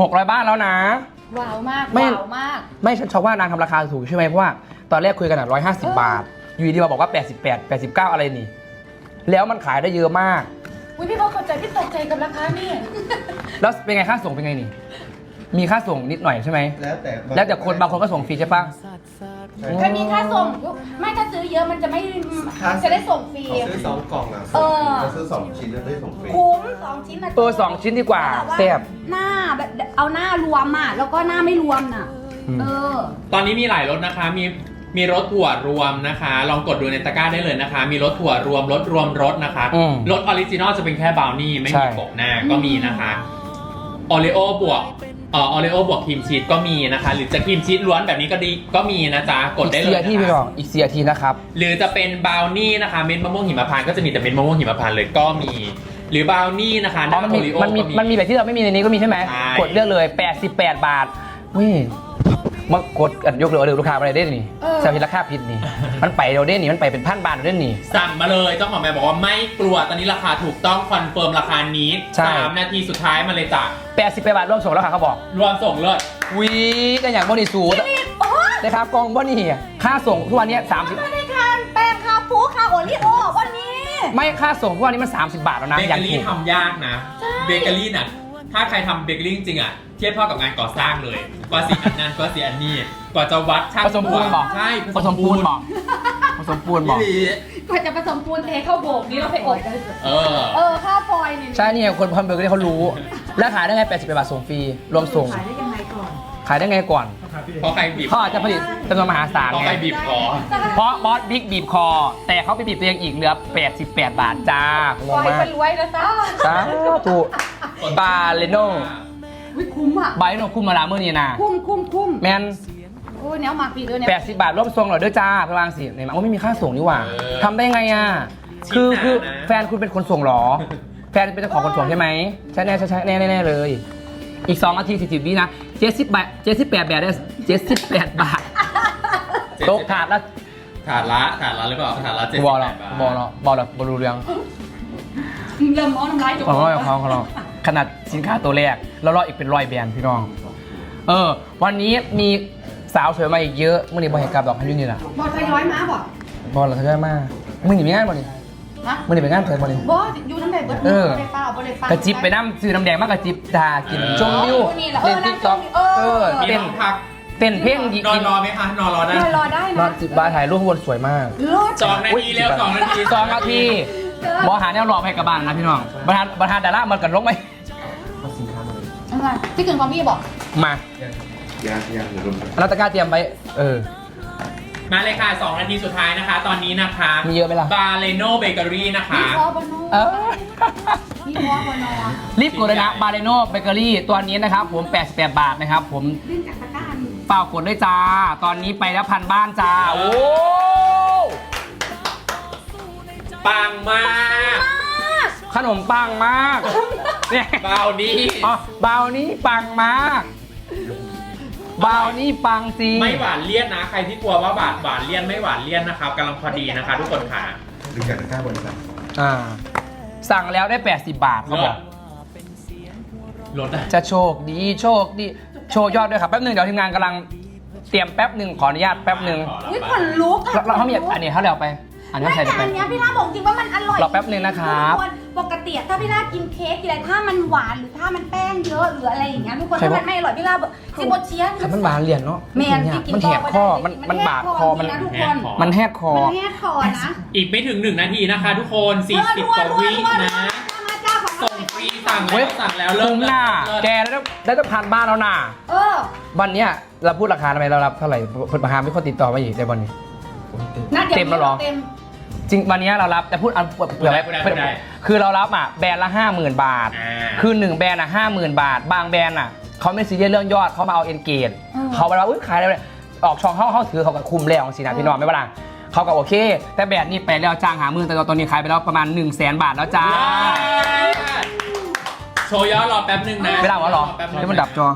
600บ้านแล้วนะ ว้าวมากไม่ ว้าวมาก ไม่ฉันชอบว่านางทำราคาถูกใช่ไหมเพราะว่าตอนแรกคุยกันอะ150 บาท อยู่ดีๆมาบอกว่า 88 89 อะไรนี่ แล้วมันขายได้เยอะมาก อุ้ยพี่บอกเข้าใจพี่ตกใจกับราคานี่แล้วเป็นไงค่าส่งเป็นไงนี่ มีค่าส่งนิดหน่อยใช่ไหม แล้วแต่แล้วแต่คนบางคนก็ส่งฟรีใช่ปะ ก็มีค่าส่งไม่ถ้าซื้อเยอะมันจะไม่จะได้ส่งฟรี เขาซื้อสองกล่องอะเออเราซื้อสองชิ้นแล้วได้ส่งฟรี คุ้มสองชิ้นนะเออสองชิ้นดีกว่าแต่แซ่บ หน้าแบบเอาหน้ารวมอะแล้วก็หน้าไม่รวมน่ะ อืม เออ ตอนนี้มีหลายรสนะคะ มีมีรสถั่วรวมนะคะ ลองกดดูในตะกร้าได้เลยนะคะ มีรสถั่วรวมรสรวมรสนะคะ อืมรสออริจินอลจะเป็นแค่บราวนี่ไม่ใช่ มีปกหน้าก็มีนะคะ ออริโอบวกเอ่อออริโอบวกครีมชีสก็มีนะคะ หรือจะครีมชีสล้วนแบบนี้ก็ดีก็มีนะจ๊ะกดอีกได้เลเสียยที่นะพี่บคะอกอีกเสียทีนะครับ หรือจะเป็นบราวนี่นะคะเม็ดมะม่วงหิมพานต์ก็จะมีแต่เม็ดมะม่วงหิมพานต์เลยก็มี หรือบราวนี่นะคะหอ๋อน้ามันโอมีริโอมันมีก็มีมันมีแบบที่เราไม่มีในนี้ก็มีใช่ไหม ใช่ กดเลือกเลย 88 บาทวิ มากดอันยกเลยเอาเดี๋ยวลูกค้าอะไรได้นี่เออ สามีราคาผิดนี่ มันไปเราได้นี่มันไปเป็นพันบาทเราได้นี่ สั่งมาเลยเจ้าของแบรนด์บอกว่าไม่กลัวตอนนี้ราคาถูกต้องคอนเฟิร์มราคานี้ใช่ สามนาทีสุดท้ายมาเลยจ้ะ88บาทร่วมส่งแล้วค่ะเขาบอกรวมส่งเลิศวิกันอย่างบนิสูตรโอ้ยนะครับกองบนี่ค่าส่งทุกวันนี้30 ไม่ได้ทานแป้งคาปูคาโอริโอวันนี้ ไม่ค่าส่งทุกวันนี้มัน 30 บาทแล้วนะเบอเกย่าองรี่ถูกทำยากนะ เบเกอรี่น่ะ ถ้าใครทำเบเกอรี่จริงๆอะเทียบเท่ากับงานก่อสร้างเลยกว่าสีอันนั้นกว่าสีอันนี้กว่าจะวัดช่างผสมปูนบอก ใช่ผสมปูนบอกผสมปูนบอกพี่ลีกว่าจะผสมปูนเทเข้าโบกนี่เราไปอบเออ เออข้าวฟอยล์นี่ใช่นี่ไงคนทำเบอร์เกอรี่เขารู้ แล้วขายได้ไง88บาทส่งฟรีรวมส่ง ขายได้ยังไงก่อน ขายได้ไงก่อน เพราะใครบีบเขาอาจจะผลิตจำนวนมหาศาลเพราะไงใครบีบคอเพราะบอสบิ๊กบีบคอ แต่เขาไปบีบตัวเองอีกเหลือ 88 บาทจ้างงฟอยล์มาเป็กนรวยแล้วจ้าสาธุบาเลโนวิคุ้มอะ บาเลโนคุ้มมาละเมื่อนี้นะคุ้มคุ้มคุ้มแมนโอ้ยเนี้ยมาปีด้วยเนี่ย80 บาทรวมส่งเหรอด้วยจ้าประมาณสิเนี่ยมันก็ไม่มีค่าส่งนี่หว่าเออทำได้ไงอะคือชิ้นหนาคือนะแฟนคุณเป็นคนส่งเหรอ แฟนเป็นเจ้าของคนส่งใช่ไหมใช่แน่ใช่ใช่แน่แน่แน่เลย อีก 2 นาที40วินะ เจ็ดสิบบาทเจ็ดสิบแปดบาทได้เจ็ดสิบแปดบาทตกถาดละถาดละถาดละหรือเปล่าถาดละเจ็ดบสิอบลแปแล้วดบาทบอลแล้วบอลแล้วบอลรู้เรื่องเริ่มมองน้ำลายจของเราของเราขนาดสินค้าตัวแรกแล้วรออีกเป็นร้อยแบรนด์พี่น้อง เออ วันนี้มีสาวสวยมาอีกเยอะมื่อนี้บอลเห็นกับดอกพันยุนี่แหละบอลทยอยมาบ่บอลเราทะเลมากมึงหนีไปงานบอลนี่ นะมึงหนีไปงานเถอะบอลนี่บอสอยู่น้ำแดงเบิร์ดเออบ่ได้เปล่าบ่ได้เปล่ากระจิบไปน้ำซื้อน้ำแดงมากกระจิบทากินชมวิวโอ้นี่แหละเอเต้อนนั่ติ๊งกต็อกชมวิวเออมีเต้นห้องพักเต้นเพลงกินนอนรอไหมคะนอนรอได้รอรอได้นอนะนจิบบาร์ถ่ายรูปข้างบนสวยมากรอสองนาทีแล้วสองนาทีสองนาทีบอหาแนวรอให้กับบ้านนะพี่น้องประธานประธานดารามันกันลงไหมอะไรที่กึ่งของพี่บอกมายากยากอยู่รวมกันรัตกร้าเตรียมไว้เออ มาเลยค่ะ 2 นาทีสุดท้ายนะคะ ตอนนี้นะคะมีเยอะไหมล่ะ บาเลโนเบเกอรี่นะคะมีพอบนอเออมีพอบนอรีบกดเลยนะบาเลโนเบเกอรี่ตัวนี้นะครับ ผม 88 บาทนะครับ ผมดิ้นจากตะกร้านี่เปล่ากดด้วยจ้า ตอนนี้ไปแล้วพันบ้านจ้า โอ้ปังมากขนมปังมากเนี่ยเบาดีอ๋อเบานี้ปังมากเบานี้ปังจริงไม่หวานเลี่ยนนะ ใครที่กลัวว่าบาดหวานเลี่ยนไม่หวานเลี่ยนนะครับกำลังพอดีนะคะ ทุกคนค่ะดึงจากตะกร้าบนกันอ่าสั่งแล้วได้ 80 บาทเขาบอกลดอะจะโชคดีโชคดีโชว์ยอดด้วยครับแป๊บหนึ่งเดี๋ยวทีมงานกำลังเตรียมแป๊บหนึ่งขออนุญาตแป๊บหนึ่งอุ้ยขนลุกอะเราเราเขามีอันนี้เขาเร็วไป อันนี้ไม่เขาใส่แต่ไป อันเนี้ยพี่ล่าบอกจริงว่ามันอร่อยรอแป๊บนึงนะครับ ทุกนปกติอะถ้าพี่ล่ากินเค้กกินอะไรถ้ามันหวานหรือถ้ามันแป้งเยอะหรืออะไรอย่างเงี้ยทุกคนใครถ้าบอมักนไม่อร่อยพี่ล่าบอกซิโบเชียนขันมันหวานเหรียญเนาะแมนที่กินมันแหบคอมันมันบาดคอมันนะทุกคนมันแหกคอ มันแหกคอนะอีกไม่ถึง 1 นาทีนะคะ ทุกคน40กว่าวินะ มาจ้าของส่งฟรีสั่งเว้แล้ย วสั่งแล้วเริ่คุ้มมหน้าเลิศแกได้ต้องได้ต้องพันบ้านแล้วน่ะเออ วันเนี้ยเราพูดราคาทำไมเรารับเท่าไหร่เพิ่นมาหาไม่คนติดต่อมาอีกในวันนี้ น่าจะเต็มแล้วเหรอ เต็ม จริงวันเนี้ยเรารับแต่พูดอันเผื่อไว้พูดได้พูดได้ คือเรารับอะแบรนด์ละห้าหมื่นบาท อ่า คือหนึ่งแบรนด์อะห้าหมื่นบาท บางแบรนด์อะเขาไม่ซีเรียสเรื่องยอดเขามาเอาเอ็นเกจอืมเขาไปว่าอุ้ยขายอะไรออกช่องเขาเขาถือเขาก็คุมแล้วสินะพี่น้องไม่เป็นไรเขาก็โอเค แต่แบรนด์นี่ไปแล้วจ้างหาหมื่นแต่ตอนนี้ขายไปแล้วประมาณ1นึ่งแสนบาทแล้วจ้าโชว์ย้อนรอแป๊บนึงนะไม่ได้วะหรอแป๊บนึงให้มันดับจอ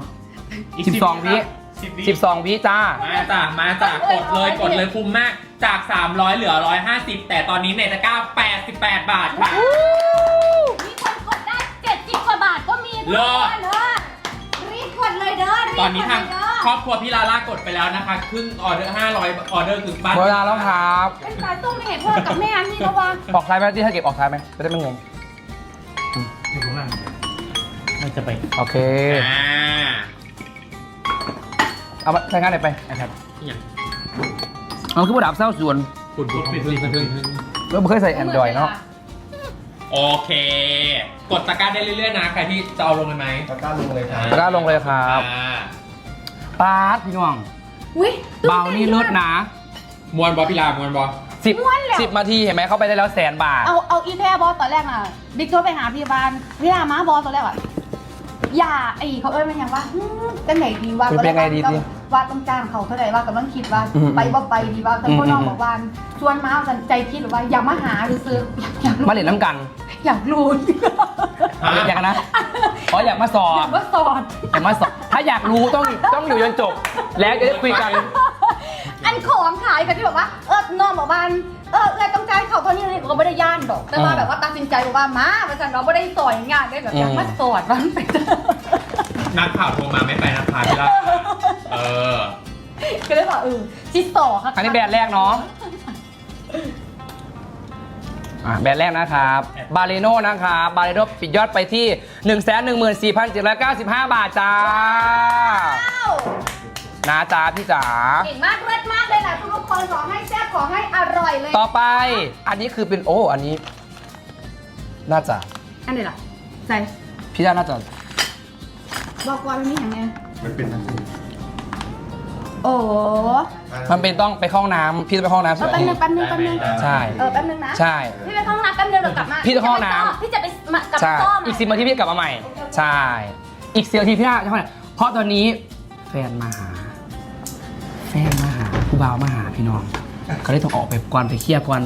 อีก12วิ สิบวิ12 วิจ้า มาจ้ะมาจ้ะกดเลยกดเลยคุ้มมากจาก 300 เหลือ 150 แต่ตอนนี้ในตะกร้า88 บาทค่ะ มีคนกดได้70กว่าบาทก็มีทุกเลิคศนเลิศรีบกตอนนี้ทางครอบครัวพี่ลาล่ากดไปแล้วนะคะครึ่งออเดอร์500ออเดอร์คือบ้านเวลาแล้วครับ เป็นปลาต้มไม่เห็นพ่อกับแม่นี่แล้วว่าออกซ้ายไหมที่ถ้าเก็บออกซ้ายไหมจะได้ไม่งง อยู่ข้างล่างมันจะไป โอเค อ่า เอามาใช้งานไหนไปนะครับอย่างเอาขึ้นมาดับเศร้าส่วนคุณพูดปิดปิดปิดเราไม่เคยใส่แอนดรอยเนาะโอเค กดตะกร้าได้เรื่อยๆนะใครที่จะเอาลงกันไหมตะกร้าลงเลยครับตะกร้าลงเลยครับอ่าปาดพี่น้องอุ้ยเบานี่เลิศนะมวนบอพี่ลามวนบอสิบม้วนแล้วสิบนาทีเห็นไหมเข้าไปได้แล้วแสนบาท เอาเอาอีแพรบอสตอนแรกน่ะ บิ๊กโทรไปหาพี่บาลพี่ลามาบอสตอนแรกอะ อย่าไอ้เขาเอ้ยมันยังว่าหืมจะไหนดีว่าเป็นไงดีดิว่าต้องจ้างเขาเท่าไหร่ว่ากำลังคิดว่าอืมไปบ่ไปดีว่าแต่พ่อน้องอืม บอกว่าชวนมาสันใจคิดหรือว่าอยากมาหาหรือซื้ออยากรู้มาเล่นน้ำกันอยากรู้ฮะ อยากนะอ๋ออยากมาสออบยากว่าสอนอยากมาสอบถ้าอยากรู้ต้องต้องอยู่จนจบ แล้วจะได้คุยกัน อันของขายกันที่แบบว่าเออน้องบอกว่า เออเออต้องจ่ายเขาเท่านี้เลยก็ไม่ได้ย่านดอก แต่ว่าอืมแบบว่าตัดสินใจบอกว่ามาประจันเราไม่ได้สอยงานได้แบบอยากมาสอนว่ามันไปเจอนักข่าวโทรมาไม่ไปนะคะพี่ลาเออก็เลยบอกเออจิตต่อค่ะอันนี้แบรนด์แรกเนาะอะแบรนด์แรกนะครับ บาเลโนนะครับ บาเลโนปิดยอดไปที่ 1 1 4 7 9 5 บาทจ้า ว้าว นะจ้าพี่จ๋า เก่งมากเลิศมากเลยแหละทุกคนขอให้แซ่บขอให้อร่อยเลย ต่อไป อันนี้คือเป็นโอ้อันนี้ น่าจะ อันไหนล่ะใส่พี่ด้าน่าจะ บอกก่อนมันมีอย่างไงมันเป็นทั้งคู่โอ้มันเป็นต้องไปเข้าห้องน้ำพี่ต้องไปเข้าห้องน้ำเออแป๊บนึงแป๊บนึงแป๊บนึงใช่ เออแป๊บนึงนะใช่ พี่ไปเข้าห้องน้ำแป๊บนึงเดี๋ยวกลับมาพี่จะเข้าห้องน้ำ พี่จะไปมากลับใช่มาซ่อมอีกสิบนาทีพี่กลับมาใหม่ ใช่ อีกสิบนาทีพี่ด้าจะเข้าไหนเพราะตอนนี้แฟนมาหาแฟ นมาหาผู้บ่าวมาหาพี่น้อง ก็เลยต้องออกไปก่อนไปเคลียร์ก่อน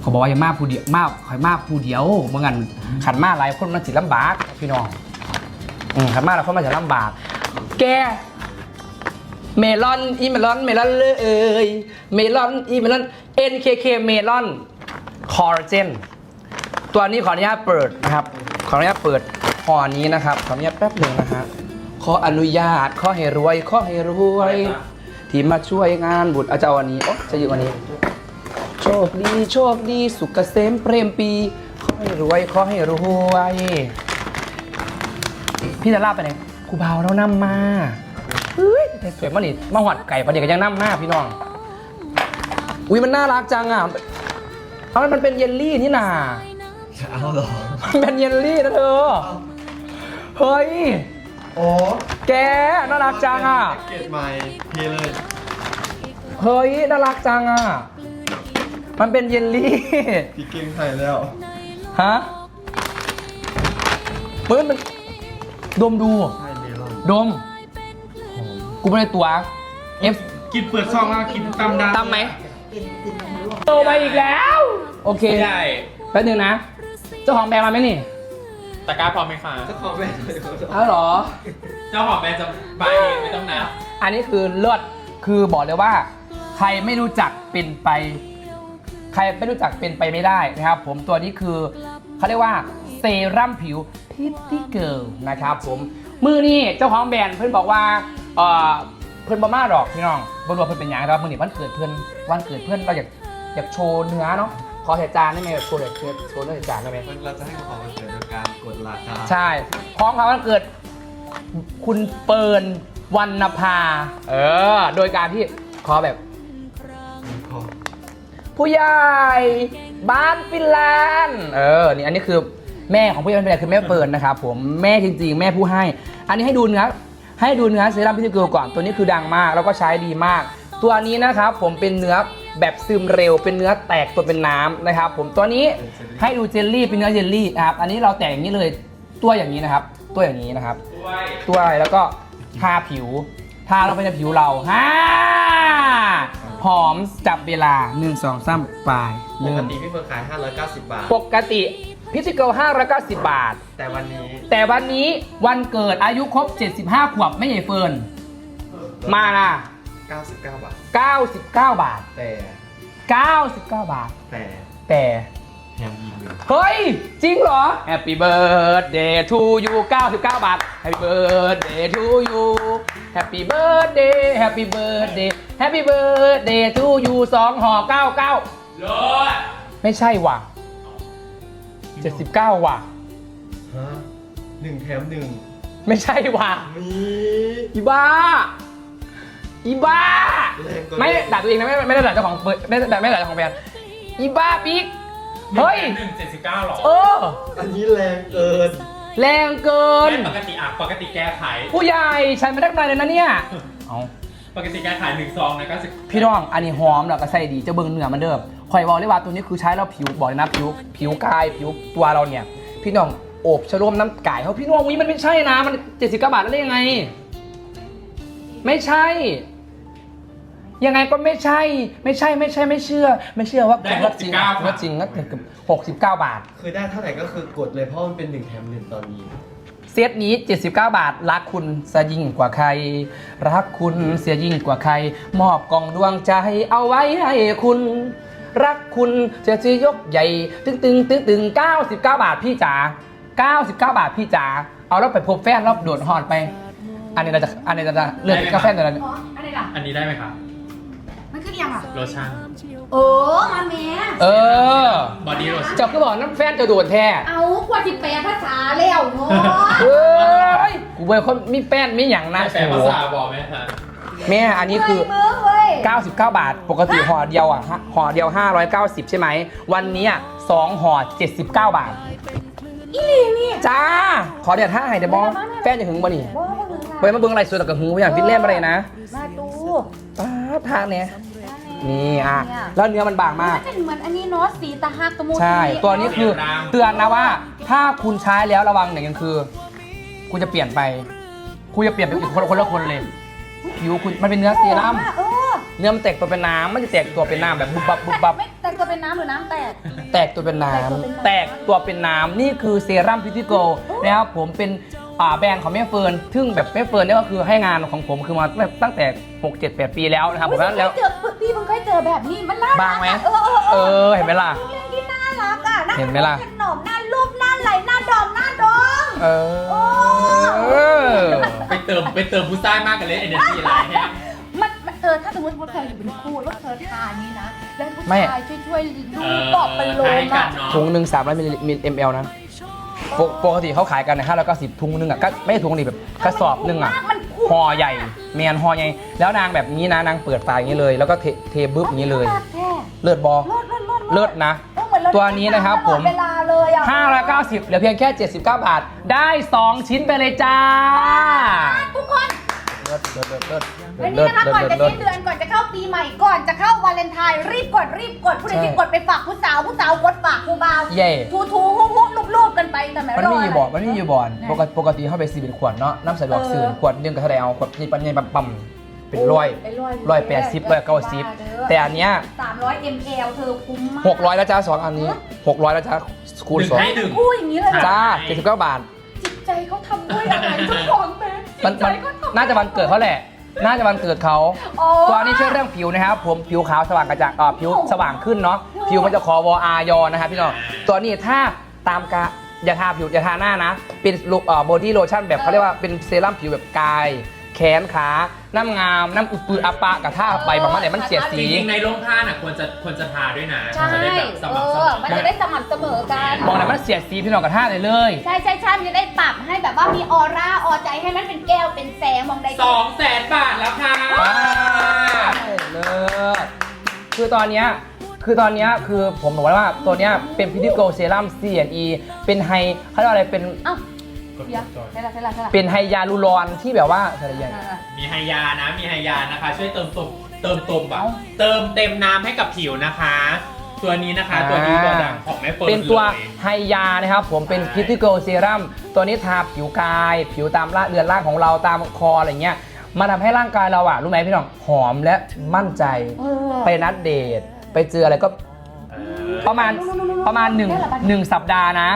เขาบอกว่าอย่ามาผู้เดียวมาคอยมาผู้เดียวเมื่อกันขันมาหลายคนมันสิลำบากพี่น้องอืมขันมาหลายคนมันจะลำบาก แกเมลอนอีเมลอนเมลอนเลยเอยเมลอนอีเมลอน NKK เมลอนคอลลาเจนตัวนี้ขออนุญาตเปิดนะครับ ขออนุญาตเปิดห่อนี้นะครับ ขออนุญาตแป๊บหนึ่งนะฮะขออนุญาตขอให้รวยขอให้รวย ที่มาช่วยงานบุตรอาจารย์วันนี้โอ้จะอยู่วันนี้ โชคดีโชคดีสุขเกษมเปรมปีขอให้รวยขอให้รวยพี่จะลาไปไหนครูบาวเรานำมาเฮ้ยแต่สวยมากนี่มาหอดไก่ประเดี๋ยวก็ยังนำมาพี่น้องอุ้ยมันน่ารักจังอะเอามันเป็นเยลลี่นี่นาเอาเหรอมันเป็นเยลลี่นะเธอเฮ้ย โอ้แกน่ารักจังอะเกตใหม่เทเลย เฮ้ยน่ารักจังอะ มันเป็นเยลลี่ พี่เก่งไทยแล้ว ฮะเฮ้ยมันดมดู ใช่เมลอนดม กูไม่ได้ตัว F กินเปิดซองแล้วกินตำดาตำไหมโตมาอีกแล้ว โอเคไม่ได้ แป๊บนึงนะ เจ้าของแบรนด์มาไหมนี่ ตะกร้าพร้อมไหมคะก็ขอแม่เลยอ้าวเหรอ เจ้าของแบรนด์จะบายเองไม่ต้องนับอันนี้คือเลือดคือบอกเลยว่า ใครไม่รู้จักเป็นไป ใครไม่รู้จักเป็นไปไม่ได้นะครับ ผมตัวนี้คือเขาเรียกว่าเซรั่มผิวพิตตี้เกิลนะครับผมมือนี่เจ้าของแบรนด์เพื่อนบอกว่าเออเพื่อนบอมาหรอกพี่น้องบรู้ว่าเพื่อนเป็นหยังแต่ว่ามือนี่วันเกิดเพื่อนวันเกิดเพื่อนเราอยากอยากโชว์เนื้อเนาะขอเห็ดจานได้ไหมแบบโชว์เห็ดโชว์เนื้อเห็ดจานได้ไหม เราจะให้ของมันเกิดโดย การกดราคาใช่พร้อมครับวันเกิด คุณเปิร์นวรรณภา เออ โดยการที่ขอแบบ พอผู้ใหญ่บ้านฟินแลนด์เออ นี่อันนี้คือแม่ของผู้ใหญ่บ้านฟินแลนด์คือแม่เปิร์นนะครับผมแม่จริงๆ แม่ผู้ให้ อันนี้ให้ดูเนื้อให้ดูเนื้อเซรั่มพิทิเกิลก่อนตัวนี้คือดังมาก แล้วก็ใช้ดีมาก ตัวนี้นะครับผมเป็นเนื้อ แบบซึมเร็วเป็นเนื้อแตกตัวเป็นน้ำนะครับ ผมตัวนี้ให้ดูเจลลี่เป็นเนื้อเจลลี่นะครับอันนี้เราแตกอย่างนี้เลยตัวอย่างนี้นะครับ ตัวอย่างนี้นะครับด้วยตัวอะไรแล้วก็ทาผิวทาลงไปในผิวเราฮ่าหอมจับเวลา 1 2 3ปลายปเริ่กมติพี่เฟิร์นขาย 590 บาท ปกติพิจิเกิล590 บาท แต่วันนี้ แต่วันนี้วันเกิดอายุครบ 75 ขวบไม่ใหญ่เฟิร์นมานะ 99 บาท 99 บาท แต่99 บาท แต่แต่แถมอีกหนึ่งเฮ้ย จริงเหรอ Happy birthday to you 99 บาท Happy birthday to you Happy birthday Happy birthday Happy birthday to you 2ห่อ99โลดไม่ใช่ว่ะ 79 ว่ะ ฮะหนึ่งแถมหนึ่งไม่ใช่ว่ะ มี อีบ้า อีบ้าแรงกว่าไม่ด่าตัวเองนะไม่ไม่ได้ด่าเจ้าของเปิดไม่ได้ด่าไม่ได้ด่าเจ้าของแบรนด์อีบ้าบิ๊กเฮ้ยหนึ่งเจ็ดสิบเก้าหรอเออ อันนี้แรงเกิน แรงเกิน ไม่ปกติอะปกติแกขาย ผู้ใหญ่ฉันไม่ได้กำไรเลยนะเนี่ยเอาปกติแกขายหนึ่งซองนะก็สิบพี่น้องอันนี้หอมแล้วก็ใส่ดีเจะเบิ่งเนื้อมันเดิมคอยบอกเลยว่าตัวนี้คือใช้แล้วผิวบอกเลยนะผิวผิวกายผิวตัวเราเนี่ย พี่น้องโอบชะโลมน้ำไก่เขาพี่น้องวิมันไม่ใช่นะมันเจ็ดสิบเก้าบาทแล้วได้ยังไง ไม่ใช่ ยังไงก็ไม่ใช่ ไม่ใช่ไม่ใช่ไม่เชื่อ ไม่เชื่อว่าได้ว่าจริง69ว่าจริงก็เกือบหกสิบเก้าบาท คือได้เท่าไหร่ก็คือกดเลยเพราะมันเป็นหนึ่งแถมหนึ่งตอนนี้ เซตนี้ 79 บาท รักคุณเสียยิ่งกว่าใคร รักคุณเสียยิ่งกว่าใคร มอบกล่องดวงใจเอาไว้ให้คุณ รักคุณเสียชื่อยกใหญ่ ตึงตึงตึงตึง99 บาทพี่จ๋า99 บาทพี่จ๋าเอาแล้วไปพบแฟนรอบโดดหอดไป อันนี้เราจะอันนี้เราจะเลือกกาแฟนตัวนั้นอ๋ออันนี้ล่ะ อันนี้ได้ไหมครับมันคือ ยังอะ โลชั่นเออมาแม่เออ บอดี้โลชั่นเจ้าก็บอกน้ำแฟนจะโดดแท้เอากว่าสิแปลภาษาแล้วเนาะเฮ้ยกูเว้ยคนมีแฟนมีอย่างนะได้แปลภาษาบอกไหมฮะแม่อันนี้คือ เมือเว้ย99 บาท ปกติห่อเดียวอะฮะห่อเดียว 590 ใช่ไหม วันนี้อะสองห่อ79 บาท อีหลีนี่จ้า ขอเดี๋ยวท่าให้เดี๋ยวบอแฟนจะหึงบ่นี่บ่บ่ถึงไปมาเบิ้งอะไรสวยแต่กับหึงอย่างฟิตเล่มอะไรนะมาตูป้าบท่าเนี้ย นี่อะแล้วเนื้อมันบางมาก มันเป็นเหมือนอันนี้เนาะสีตาฮักตะมูใช่ ตัวนี้คือเตือนนะว่า ถ้าคุณใช้แล้วระวังหนึ่งอย่างคือ คุณจะเปลี่ยนไป คุณจะเปลี่ยนเป็นอีกคนคนละคนเลยผิวคุณมันเป็นเนื้อเซรั่มเออเนื้อมันแตกตัวเป็นน้ำมันจะแตกตัวเป็นน้ำแบบบุบบับบุบบับ ไม่แต่งตัวเป็นน้ำหรือน้ำแตก แตกตัวเป็นน้แตกตัวเป็นำน้ำ แตกตัวเป็นน้ำ นี่คือเซรั่มพิทิโกนะครับผมเป็น อ่าแบรนด์ของแม่เฟิร์นซึ่งแบบแม่เฟิร์นเนี่ยก็คือให้งานของผมคือมาตั้งแต่6 7 8 ปีแล้วนะครับผมแล้ว เจอพี่เพิ่งเคยเจอแบบนี้มันน่ารักบางไหมอะเออเออเออเห็นไหมล่ะเรื่องที่น่ารักอะน่าเห็นไหมล่ะ ขนมหน้ารูปหน้าไหลหน้าดอมหน้าดอง เออเออไปเติมไปเติมผู้ชายมากกันเลยเอเนอร์จีไลน์เนี่ย มันมันเออถ้าสมมติว่าเธออยู่เป็นคู่แล้วเธอทานนี้นะ แล้วผู้ไม่ชายช่วยช่วยๆดูเออปอบเป็นโลให้มกัอะนเนาะถุงหนึ่ง300มิลลิมิลลิมลนะ ปกปกติเขาขายกันในห้าร้อยเก้าสิบถุงหนึงอะก็ไม่ใช่ถุงนี่แบบกระสอบหนึงอะมันคุ้มห่อใหญ่เมียนห่อใหญ่แล้วนางแบบนี้นะนางเปิดฝาอย่างนี้เลย แล้วก็เทเทบึ๊บอย่างนี้เลยมากแท้เลือดบอ เลิศเลิศเลิศเลิศนะเออเหมือนเราตัวนี้นะครับตลอดผม เวลาเลยอะ590เหลือเพียงแค่ 79 บาท ได้ 2 ชิ้นไปเลยจ้า ทุกคน เลิศเลิศเลิศเลิศ วันนี้นะคะก่อนจะสิ้นเดือนก่อนจะเข้าปีใหม่ก่อนจะเข้าวาเลนไทน์รีบกดรีบกดผู้ใดที่กดไปฝากผู้สาวผู้สาวกดฝากผู้บ่าวเย่ ทูทูฮู้ฮู้ลูบลูบกันไปแต่ไม่มันรอมีดอยู่บอร์ดมันมีอยู่บอร์ดปกติปกติเข้าไปซีเป็นขวดเนาะน้ำสะดวกซื้อขวดหนึงก็เท่าไหร่เอาขวดนี่ปันยังปั๊มๆเป็นร้อยเป็นร้อยร้อยแปดสิบร้อยเก้าสิบแต่อันเนี้ยสามร้อย ml เธอคุ้มมากหกร้อยแล้วจ้าสองอันนี้หกร้อยแล้วจ้าคูณหนึ่งสองให้หนึ่ง พูดอย่างนี้เลยนะจ้าเจ็ดสิบเก้าบาท จิตใจเขาทำด้วยอะไรทุกคนแม่มันจิตใจมันเขาทำน่าจะวันเกิดเขาแหละ น่าจะวันเกิดเขาโอ้ ตัวนี้ช่วยเรื่องผิวนะครับ ผมผิวขาวสว่างกระจ่างอ่าผิวสว่างขึ้นเนาะ ผิวมันจะคอวออายอนะครับพี่น้อง ตัวนี้ถ้าตามกะอย่าทาผิวอย่าทาหน้านะ เป็นลูกเอ่อบอดี้โลชั่นแบบเขาเรียกว่าเป็นเซรั่มผิวแบบกาย แขนขา น้ำงาม น้ำอุดปืออัปปะกับท่าไปบางมันเนี่ยมันเสียดจสี ริงๆในร่มผ้าน่ะควรจะควรจะทาด้วยนะใช่ จะได้แบบสเอม่ำเสมออ มันจะได้สม่ำเสมอกัน มองไหนมันเสียดสีพี่น้องกับท่าเลยเลย ใช่ใช่ใช่มันจะได้ปรับให้แบบว่ามีออร่าออใจให้มันเป็นแก้วเป็นแสงมองใดสองแสนบาทแล้วค่ะ เลิศคือตอนเนี้ยคือตอนเนี้ยคือผมบอกว่าตัวเนี้ยเป็นพิทิโกเซรั่ม CNE เป็นไฮเขาเรียกว่าอะไรเป็นอ้าว เดี๋ยวใช่ละใช่ละใช่ละเป็นไฮยาลูรอนที่แบบว่าอะไรอย่างอ่ามีไฮยานะ มีไฮยานะคะ ช่วยเติมตุมเติมตุมแบบเติมเต็มน้ำให้กับผิวนะคะ ตัวนี้นะคะตัวนี้ตัวดังของแม่เฟิร์นเป็นตัวลย ไฮยานะครับ ผมเป็นใช่พิทิโกเซรั่มตัวนี้ทาผิวกาย ผิวตามร่าเรือนร่างของเราตามคออะไรเงี้ยมาทำให้ร่างกายเราอะรู้ไหมพี่น้องหอมและมั่นใจ เออ ไปนัดเดท ไปเจออะไรก็ประมาณประมาณหนึ่งหนึ่งสัปดาห์นะ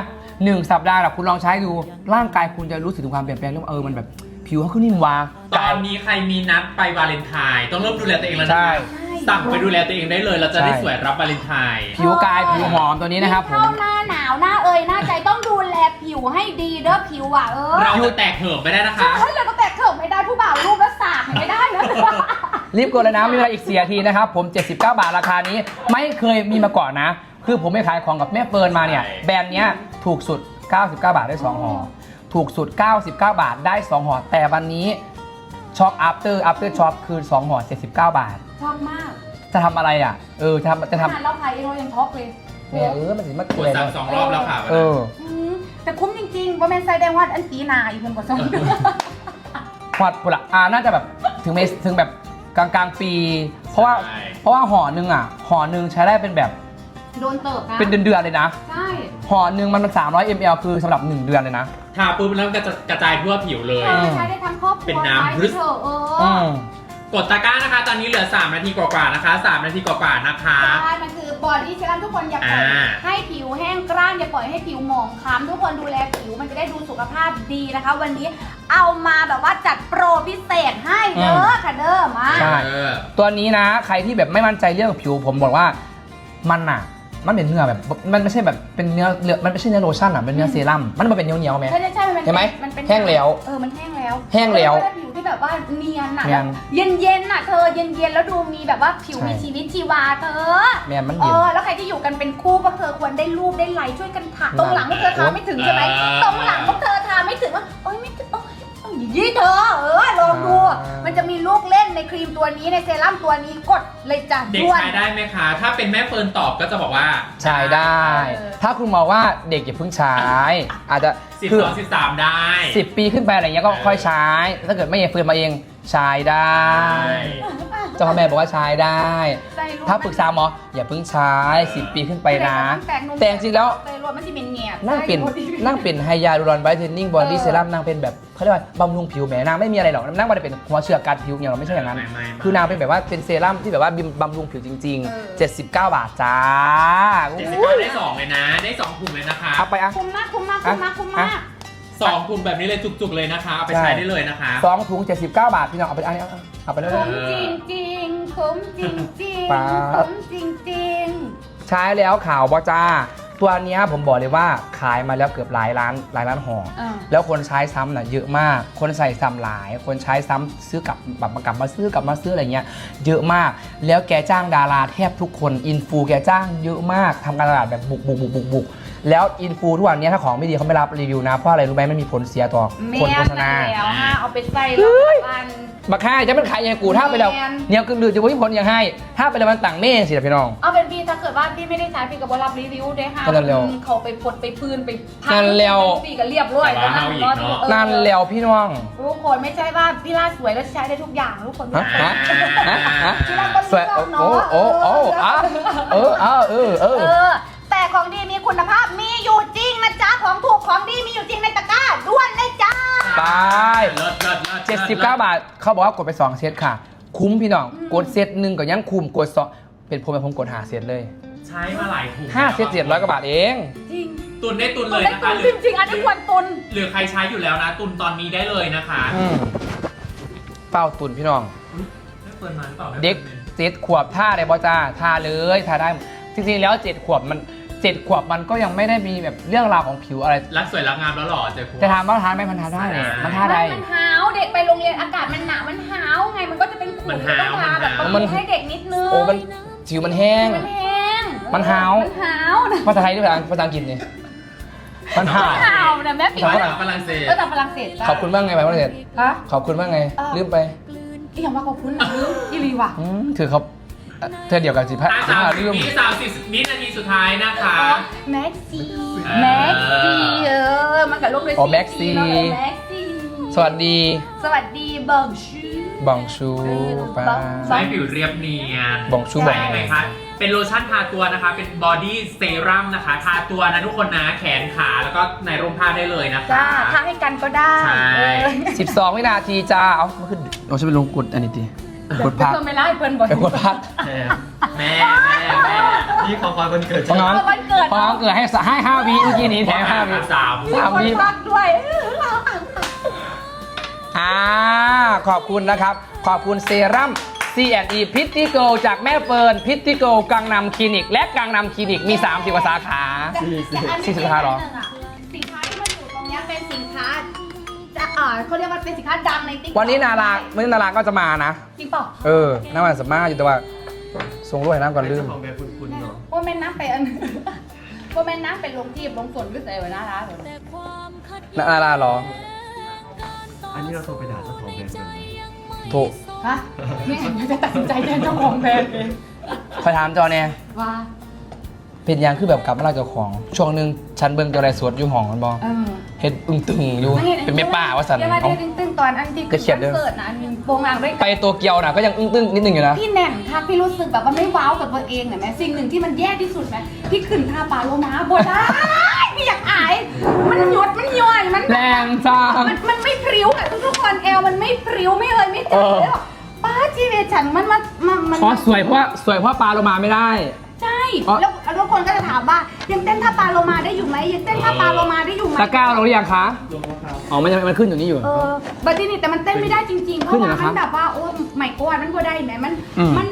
หนึ่งสัปดาห์แบบคุณลองใช้ดู ร่างกายคุณจะรู้สึกถึงความเปลี่ยนแปลงเรื่องเออมันแบบผิวเขาขึ้นนิ่มวา ตอนนี้ใครมีนัดไปวาเลนไทน์ต้องเริ่มดูแลตัวเองแล้วนะใช่ใช่สั่งไปดูแลตัวเองได้เลย เราจะได้ใช่สวยรับวาเลนไทน์ผิวกายผิวหอมตัวนี้นะครับผเข้าม หน้าหนาวหน้าเอ่ยหน้าใจต้องดูแลผิวให้ดีเด้อผิวอะเออเราจะแตกเหิมไม่ได้นะคะใช่แล้วก็แตกเขิบไม่ได้ผู้บ่าวรูปแล้วสากไม่ได้นะ รีบกดเลยนะมีเวลาอีก4นาทีนะครับ ผม 79 บาทราคานี้ ไม่เคยมีมาก่อนนะ คือผมไปขายของกับแม่เฟิร์นมาเนี่ย ใช่ แบรนด์เนี้ย ถูกสุด 99 บาทได้ 2ห่อถูกสุด 99 บาทได้ 2ห่อแต่วันนี้ช็อคอัพเตอร์อัพเตอร์ช็อปคือ 2ห่อ79 บาท ชอบมากจะทำอะไรอะ เออจะทำจะขทนาดเราขายเองเรายังช็อกเลยำเนี่ยเออมันถึงมากกเกิดนสั่งสองรอบแล้วค่ะวันเอนั้นออืมแต่คุ้มจริงๆว่าแมนไซแดงว่าอันปีหนาอีกคนกว่าสองพอดปุระอ่าน่าจะแบบถึงเมถึงแบบกลางกลางๆปี เพราะว่าเพราะว่าห่อหนึ่งอะห่อหนึ่งใช้ได้เป็นแบบ โดนเติบนะเป็นเดือนๆเลยนะใช่ห่อหนึ่งมัน300 ml คือสำหรับ 1 เดือนเลยนะ ทาปุ๊บแล้วก็จะกระจายทั่วผิวเลยอืมใช้ได้ทั้งครอบครัวเป็นน้ำ ใช้พรึสเถอะเออือม กดตะกร้านะคะ ตอนนี้เหลือ 3 นาทีกว่าๆนะคะ3นาทีกว่าๆนะคะ ใช่มันคือบอดี้เซรั่มทุกคนอย่าปล่อยอ่า ให้ผิวแห้งกร้านอย่าปล่อยให้ผิวหมองคล้ำทุกคนดูแลผิวมันจะได้ดูสุขภาพดีนะคะ วันนี้เอามาแบบว่าจัดโปรพิเศษให้เด้อค่ะเด้อมา ใช่ เออ ตัวนี้นะ ใครที่แบบไม่มั่นใจเรื่องผิวผมบอกว่ามันอะ มันเป็นเนื้อแบบมันไม่ใช่แบบเป็นเนื้อเนื้อมันไม่ใช่เนื้อโลชั่นอะเป็นเนื้อเซรั่มมันมันเป็นเหนียวเหนียวๆไหม ใช่ใช่ใช่มันเป็นเห็นไหมมันเป็นแห้งแล้วเออมันแห้งแล้วแห้งแล้วเออผิวที่แบบว่าเนียนอะเนียนเย็นเย็นๆอะเธอเย็นเย็นๆแล้วดูมีแบบว่าผิวใช่ มีชีวิตชีวาเธอแม่มันเอเย็น อแล้วใครที่อยู่กันเป็นคู่พวกเธอควรได้รูปได้ไลค์ช่วยกันทานั่นตรงหลังพวกเธอทาไม่ถึงใช่ไหมอ่าตรงหลังพวกเธอทาไม่ถึงว่าโอ๊ยไม่ถึงโอ๊ย ยี่เธอเออลองดู อ่ามั มันจะมีลูกเล่นในครีมตัวนี้ในเซรั่มตัวนี้กดเลยจ้ะเด็กด่วนใช้ได้ไหมคะ ถ้าเป็นแม่เฟิร์นตอบก็จะบอกว่าใช้ได้ เออ ถ้าคุณมองว่าเด็กอย่าเพิ่งใช้ อาจจะสิบคือสองสิบสามได้ สิบปีขึ้นไปอะไรเงี้ยก็ค่อยใช้ ถ้าเกิดไม่เฟืนมาเองใช้ได้ ใช่ เจ้าพ่อแม่บอกว่าใช้ได้ ใส่รูปถ้าปรึกษาหมออย่าเพิ่งใช้ 10 ปีขึ้นไปนะแต่งนมแต่จริงๆแล้ว ใส่รวมมันจะเป็นเงียบนั่งเป็นใส่รวมนั่งเป็นไฮยาลูรอนไบเทนนิ่งบอดี้เออเซรั่มนางเป็นแบบเขาเรียกว่าบำรุงผิวแหมนางไม่มีอะไรหรอกนางไม่ได้เป็นหัวเชื้อการผิวอย่างเราไม่ใช่อย่างนั้น ไม่ไม่ไม่ คือนางเป็นแบบว่าเป็นเซรั่มที่แบบว่าบำรุงผิวจริงเออๆ79 บาทจ้าเจ็ดสิบอุ้ยได้สองเลยนะ ได้สองถุงเลยนะคะ เอาไปอะ คุ้มมากคุ้มมากคุ้มมากคุ้มมากอะ สองถุงแบบนี้เลยจุกๆเลยนะคะเอาไปใช่ใช้ได้เลยนะคะ สองถุง79 บาทพี่น้องเอาไปเอาเอาเอาไปเลยคุ้มจริงจริงๆคุ้มจริงจริงป๊าบคุ้มจริงจริงใช้แล้วขาวบอจ้า ตัวเนี้ยผมบอกเลยว่าขายมาแล้วเกือบหลายล้านหลายล้านห่อๆอ่าแล้วคนใช้ซ้ำน่ะเยอะมาก คนใส่ซ้ำหลาย คนใช้ซ้ำซื้อกลับแบบมากลับมาซื้อกลับมาซื้ออะไรเงี้ยเยอะมาก แล้วแกจ้างดาราแทบทุกคนอินฟูแกจ้างเยอะมากทำการตลาดแบบบุกบุกบุกบุกบุก แล้วอินฟูทุกวันเนี้ยถ้าของไม่ดีเขาไม่รับรีวิวนะเพราะอะไรรู้ไหมมันมีผลเสียต่อแม่คนโฆษณาแล้วฮะเอาไปใส่แล้วกันบักค่ายจะเป็นขายยังไงกูถ้าไปแล้วแม่นเนี่ยคือหรือจะมีผลยังให้ ถ้าไปแล้วมันต่างเม่สิล่ะพี่น้องเอาเป็นพี่ถ้าเกิดว่าพี่ไม่ได้ใช้พี่กับบรับรีวิวด้วยค่ะก็นั่นแล้วเขาไปปลดไปปืนไปพันั่นแล้วพี่ก็เรียบร้อยแต่ว่าเอาอีกเนอะออนั่นแล้วพี่น้องทุกคนไม่ใช่ว่าพี่ล่าสวยแล้วใช้ได้ทุกอย่างทุกคนฮะฮะฮะฮะพี่ล่าก็สวยเลือกเนาะโอ้โอ้โอ้อะเออเออเออเออเออ แต่ของดีมีคุณภาพมีอยู่จริงนะจ๊ะ ของถูกของดีมีอยู่จริงในตะกร้าด้วนเลยจ้าตายเลิศเลิศเลิศ79บาท เขาบอกว่ากดไป2เซตค่ะ คุ้มพี่น้องกดเซตหนึ่งก็ยังคุ้มกดสองเป็นผมเป็นผมกดหาเซตเลยใช้มาหลายถุง5เซตเจ็ดร้อยกว่าบาทเอง จริงตุนได้ตุนตุเลนยได้นะตุคะนหจรือริงๆ อันนี้ควรตุน หรือใครใช้อยู่แล้วนะ ตุนตอนนี้ได้เลยนะคะอืมเป้าตุนพี่น้องแม่เฟิร์นมาหรือเปล่าแม่เด็กฟิร์นเจ็ดขวบท่าได้บอจ้าท่าเลยท่าได้จริงๆแล้วเจ็ดขวบมัน เจ็ดขวบมันก็ยังไม่ได้มีแบบเรื่องราวของผิวอะไร รักสวยรักงามแล้วเหรอเจ๊คุณจะถามว่าทานไหมมันทานได้เลยมันทานได้ไม่มันหาวเด็กไปโรงเรียนอากาศมันหนาวมันหาวไงมันก็จะเป็นขุ่นต้องทาแบบบำรุงให้เด็กนิดนึงโอ้มันผิวมันแห้ง มันแห้งมันหาว มันหาวนะภาษาไทยหรือภาษาภาษาอังกฤษนี่มันห่ามันหาวนะแม่ปิดภาไว้ษาฝรั่งเศส ก็แต่ฝรั่งเศสจ้ะขอบคุณบ้างไงไปฝรั่งเศสฮะ ขอบคุณบ้างไงเออลืมไป อีหยังว่าขอบคุณนะอีหลีว่ะ อืมถือเขา เธอเดียวกันสิพะอะสิสามพาสิลืบมวิสามสิบวินาทีสุดท้ายนะคะ แม็กซี่เออแม็กซี่เออมันกับลูกเลยอ๋อแม็กซี่เนอะแม็กซี่สวัสดีสวัสดีเบิร์กชูบองชูป้าใช้ผิวเรียบเนียนบองชูบใช้องยังไงคะ เป็นโลชั่นทาตัวนะคะ เป็นบอดี้เซรั่มนะคะ ทาตัวนะทุกคนนะ แขนขาแล้วก็ในร่มผ้าได้เลยนะคะ จ้าทาให้กันก็ได้ใช่ เออ 12 วินาทีจ้า เอามาขึ้นเราจะไปลงกดอันนี้ดี กดพักเพิ่มไม่ไล่เพิ่นบอกไปกดพักแม่แม่แม่แม่นี่ของขวัญวันเกิดของน้องวันเกิดของน้องเกิดให้ให้ห้าวิเมื่อกี้นี้แถมห้าวิสามมีคนพักด้วยอ่าขอบคุณนะครับ ขอบคุณเซรั่ม C&E พิตติโกจากแม่เฟิร์นพิตติโกกังนำคลินิก และกังนำคลินิกมี 30กว่าสาขา แต่แต่อันนี้สี่สิบห้าเหรอสิาเขาเรียกว่าเป็นสินค้าดังในติ๊กวันนี้นาราวันนี้นาราก็จะมานะ จริงเปล่าเออน้ำมันสมมาอยู่แต่ว่าส่งรวยน้ำก่อนลืมเจ้าของแบรนด์คุณๆเนาะว่าแม่นน้ำไปอันว่าแม่นน้ำไปลงที่ลงส่วนวิสัยไว้นะคะนาราเหรออันนี้เราโทรไปด่าเจ้าของแบรนด์กันไหมโถูกฮะนี่จะตัดสินใจแทนเจ้าของแบรนด์เองคอยถามจอเนี่ยว่า เป็นยังคือแบบกลับมาลาเจ้าของ ช่วงหนึ่งฉันเบิ่งเจ้าไรสวดอยู่ห้องมันบอเออเฮ็ดอึ้งตึงอยู่เป็นแม่ป้าว่าสันเดี๋ยวมาเอาเดี๋ยวตึ้งๆตอนอันที่จะเขียนเด้อ คอนเสิร์ตนะอันนี้โปรงลางด้วยไปโตเกียวนะก็ยังอึ้งตึงนิดนึงอยู่นะ พี่แน่นค่ะพี่รู้สึกแบบว่าไม่ว้าวกับตัวเองเห็นไหมสิ่งหนึ่งที่มันแย่ที่สุดไหมพี่ขึ้นท่าปลาโลมาบได้พี่อยากอาย มันหยดมันย่อยมันแรงจัง มันมันไม่พริ้วอะทุกๆคนแอลมันไม่พริ้วไม่เอ่ยไม่จับเออ เลยหรอกป้าจีเวฉันมันมันมันมัน เพราะสวยเพราะว่าสวยเพราะปลาโลมาไม่ได้ใช่เพราะ แล้วแล้วทุกคนก็จะถามว่ายังเต้นท่าปลาโลมาได้อยู่ไหมยังเต้นท่าปลาโลมาได้อยู่ไหมตะกร้าเราหรือยังคะอ๋อมันยังมันขึ้นอยู่นี่อยู่ เออบัดนี้แต่มันเต้นไม่ได้จริงๆเพขึ้ราะนอยู่ว่านะครัมับนแบบว่าโอ้ไม่กวนมันก็ได้แหมมันอืมมัน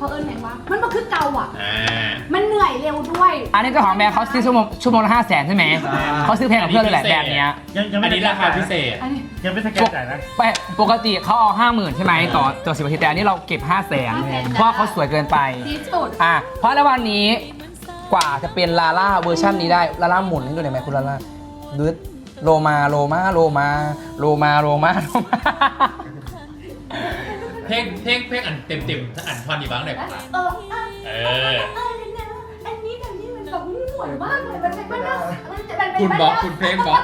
เขาเอิญแหงว่ามันมาคือเก่าอะ อ่า มันเหนื่อยเร็วด้วยอันนี้เจ้าของแบรนด์เขาซื้อชั่วโมงชั่วโมงละห้าแสนใช่ไหมเขาซื้อแพงกับเพื่อนเลยแหละแบรนด์เนี้ยยังยังอัไม่นนี้ราคาพิเศษ อันนี้ยังไม่สแกนจ่ายนะ ไปปกติเขาเอาห้าหมื่นใช่ไหมต่อต่อสิบนาทีแต่อันนี้เราเก็บห้าแสน500,000เพราะว่าเขาสวยเกินไปที่สุดอะเพราะในวันนี้กว่าจะเป็นลาล่าเวอร์ชันนี้ได้ลาล่าหมุนให้ดูหน่อยไหมคุณลาล่าดูโลมาโลมาโลมาโลมาโลมาโลมา เพลงเพลงเพลงอันเต็มเต็มๆอันทอนอีกบ้างหน่อยปะเออเออเอเอออนะอันนี้แบบนี้มันแบบหมวนมากเลยมันเป็นมันมันจะมันเป็นคุณบล็อกคุณเพลงบล็อก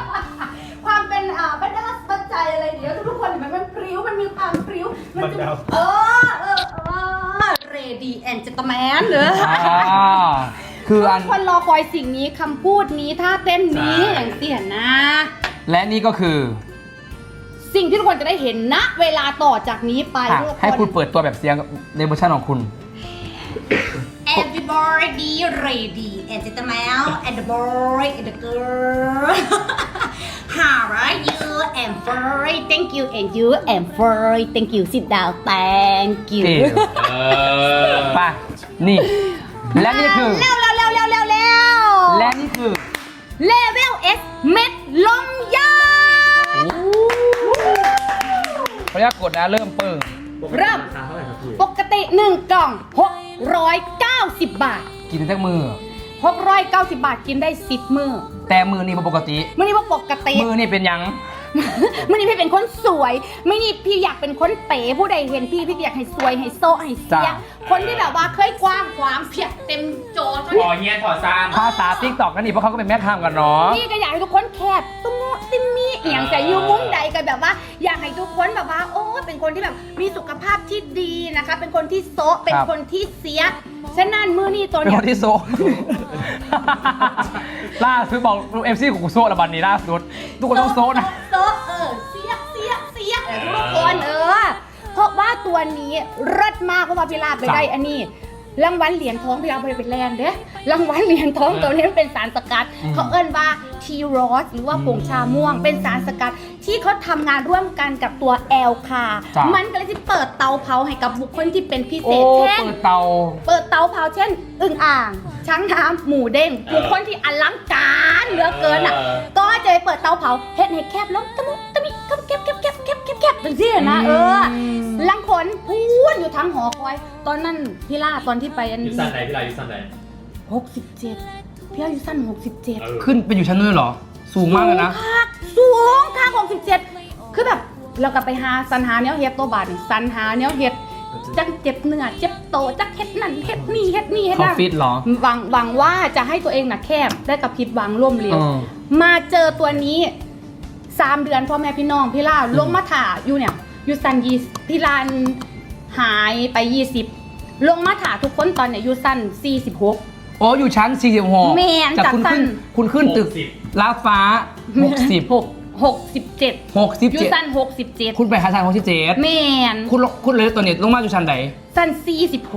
ความเป็นอ่าบันดาบันใจอะไรเดี๋ยวทุกคนเห็นไหมมันพริ้วมันมีความพริ้วมันจะบันดาลเออเออเออเรดีแอนเจตแมนเด้ออ่าคืออันทุกคนรอคอยสิ่งนี้คำพูดนี้ท่าเต้นนี้ใช่อย่างเสียนะ และนี่ก็คือ สิ่งที่ทุกคนจะได้เห็นณเวลาต่อจากนี้ไปอะทุกให้คคุณน เปิดตัวแบบเสียงในเวอร์ชันของคุณ Everybody ready and gentlemen and the boy and the girl How are you and furry thank you and you and furry thank you sit down thank you เก๋เออไปนี่ และนี่คือ เร็วเร็วเร็วเร็วเร็วเร็วและนี่คือ เลเวล S เม็ดลม ออนุญาตกดนะเริ่มเปิงเริ่ม ราคาเท่าไหร่ครับพี่ปกติ 1 กล่อง 690 บาท กินได้มือ 690 บาทกินได้ 10 มือแต่มือนี่บ่ปกติ มื่อนี้ว่าปกติ มือนี่เป็นหยัง มื่อนี้พี่เป็นคนสวยไม่นี่พี่อยากเป็นคนเป๋ผู้ใดเห็นพี่พี่อยากให้สวยให้โซะให้เสียจ้ะ คนที่แบบว่าเคยกว้างขวางเพียบเต็มโจทย์พอเฮียถอดซ้ภาษาติ๊กต็อกนั่นนี่เพราะเขาก็เป็นแม่ค้ากันเนาะพี่ก็อยากให้ทุกคนแคบตุ้มติมมีเอียงแต่อยู่มุมใดกันแบบว่า อยากให้ทุกคนแบบว่า โอ้เป็นคนที่แบบมีสุขภาพที่ดีนะคะ เป็นคนที่โซะเป็นคนที่เสียฉะนั้นมือนี่ตัวเป็นเนี้คย นที่โซ ล่าสุดบอกเอฟซีของกูโซละบันนี้ล่าสุด ทุกคนต้องโซนะ โซะเออเสียเสียเสียเออทุกคนเออ เพราะว่าตัวนี้เลิศมากเพราะว่าพี่ลาบไปได้อันนี้รางวัลเหรียญทองพี่ลาบไปเป็นแลนด์เด้รางวัลเหรียญทองตัวนี้มันเป็นสารสกัดอืมเขาเอิ้นว่า ทีโรสหรือว่าผงชาม่วง เป็นสารสกัดที่เขาทำงานร่วมกันกับตัวแอลคา จ้ะ มันก็เลยจะเปิดเตาเผาให้กับบุคคลที่เป็นพิเศโอ้ษ เช่น เปิดเตา เปิดเตาเผาเช่น อึ่งอ่าง ช้างน้ำหมูเด้งบุคคลที่อลังการเหลือเกินอะ ก็จะไปเปิดเตาเผาเฮ็ดให้แคบลงตะมุตะมิก็แคบแคบแคบแคบแคบแคบเป็นที่นะเออลังขนพูนอยู่ทั้งหอคอย ตอนนั้นพี่ล่าตอนที่ไปอันำยูสั้นไหนพี่ลายูสั้นไหนหกสิบเจ็ด พี่อายุสั้นหกสิบเจ็ดเออขึ้นไปอยู่ชั้นนู้นเหรอ สูงมากเลยนะ สูงค่ะหกสิบเจ็ดคือแบบเรากลับไปหาสันหาเนี้ยเฮ็ดตัวบาทนี่สันหาเนี้ยเฮ็ดจักเจ็บเนื้อเจ็บโตจักเฮ็ดนั่นเฮ็ดนี่เฮ็ดนี่เฮ็ดเขานั่นฟิตเหรอ หวังหวังว่าจะให้ตัวเองน่ะแคบได้กับผิดหวังร่วมเหลวเออมาเจอตัวนี้สามเดือนพ่อแม่พี่น้องพี่ล่าลงมาถ่าอยู่เนี่ยอยู่ซันยีพี่ลานหายไป20ลงมาถ่าทุกคนตอนเนี่ยอยู่ซัน46 โอ้อยู่ชั้น46แม่นจากคุณจากสั้ขึ้นนคุณขึ้นตึก60ลาดฟ้า 60 6 67อยู่ซัน67 67คุณไปหาชั้น67 แม่นคุณลงคุณเลยตัวนี้ลงมาอยู่ชั้นไหนซัน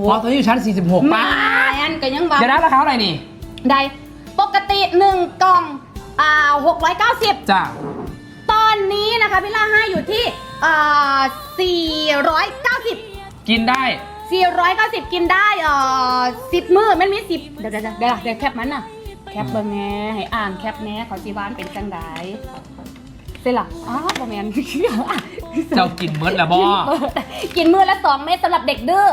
เพราะตอนนี้อยู่ชั้น 46 46ป้าแม่นก็ยังว่าเดี๋ยวนะราคาเท่าไหร่นี่ได้ ปกติ1กล่อง อ่า690จ้าตอนนี้นะคะพี่ล่าให้อยู่ที่อ่า490 กินได้ 490 กินได้เอ่อ10 มื้อมันมี10เดี๋ยวเดี๋ยวเดี๋ยวเดี๋ยวแคปมันน่ะ แคปเบิ่งแหน่ให้อ่านแคปแหน่เขาสิบ้านเป็นจังไดเสร็จละอ้าวบ่แม่น เจ้ากินเมิดแล้วบ่ กินมื้อละ 2 เม็ดสำหรับเด็กดื้อ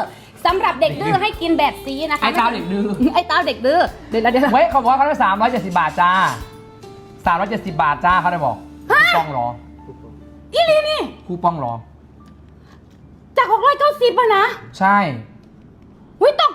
สำหรับเด็กดื้อให้กินแบบซีนะคะไอ้เจ้าเด็กดื้อ ไอ้เต้าเด็กดื้อเดี๋ยวเดี๋ยวเว้ยเขาบอกว่าเขาได้สามร้อยเจ็ดสิบบาทจ้าสามร้อยเจ็ดสิบบาทจ้าเขาได้บอกคูปองรออีลีนี่คูปองรอ จาก 690อะนะ ใช่ อุ้ยตก